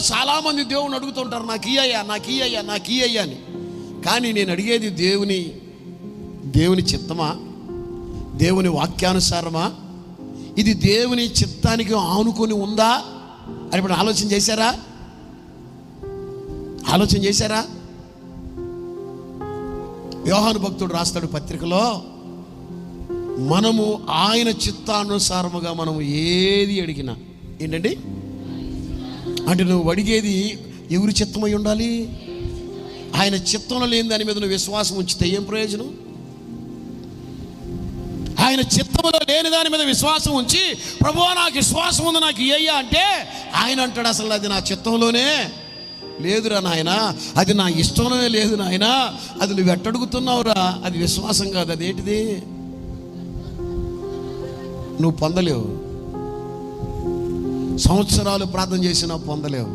చాలామంది దేవుని అడుగుతుంటారు నాకు ఇయ్యయ్యా నాకు ఇయ్యయ్యా నాకు ఇయ్యయ్యా అని. కానీ నేను అడిగేది దేవుని దేవుని చిత్తమా? దేవుని వాక్యానుసారమా? ఇది దేవుని చిత్తానికి ఆనుకొని ఉందా? అని ఇప్పుడు ఆలోచన చేశారా? ఆలోచన చేశారా? వ్యవహాను భక్తుడు రాస్తాడు పత్రికలో మనము ఆయన చిత్తానుసారముగా మనము ఏది అడిగినా ఏంటండి? అంటే నువ్వు అడిగేది ఎవరి చిత్తమై ఉండాలి? ఆయన చిత్తంలో లేని దాని మీద నువ్వు విశ్వాసం ఉంచితే ఏం ప్రయోజనం? ఆయన చిత్తములో లేని దాని మీద విశ్వాసం ఉంచి ప్రభు నాకు విశ్వాసం ఉంది నాకు ఇయ్యా అంటే ఆయన అంటాడు అసలు అది నా చిత్తంలోనే లేదురా నాయన అది నా ఇష్టంలోనే లేదు నాయన అది నువ్వు ఎట్టడుగుతున్నావురా అది విశ్వాసం కాదు అదేంటిది నువ్వు పొందలేవు. సంవత్సరాలు ప్రార్థన చేసినా పొందలేవు.